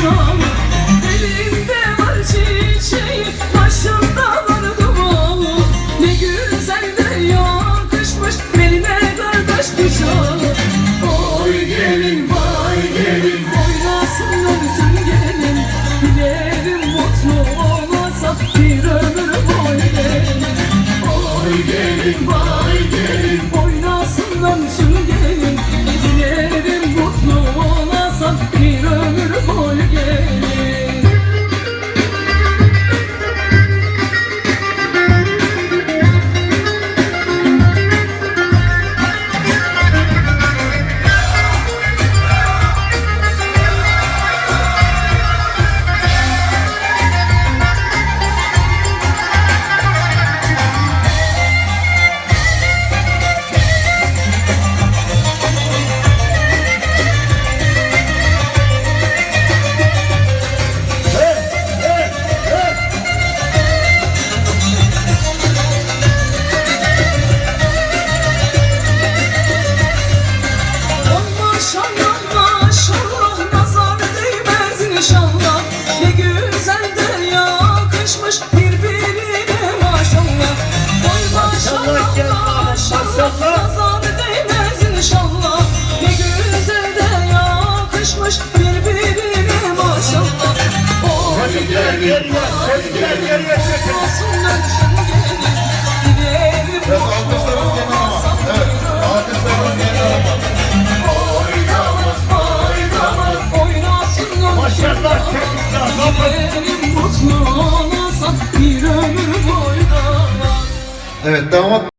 strong maşallah. Nazar değmez inşallah Ne güzel de yakışmış birbirine maşallah Oy gel ya, çocuklar gel ya. olsun dönsün gelin Dilerim. Evet, alkışlarımız gene ama. Maşallah çocuklar. Dilerim mutlu olasan bir ömür boyunca Evet damat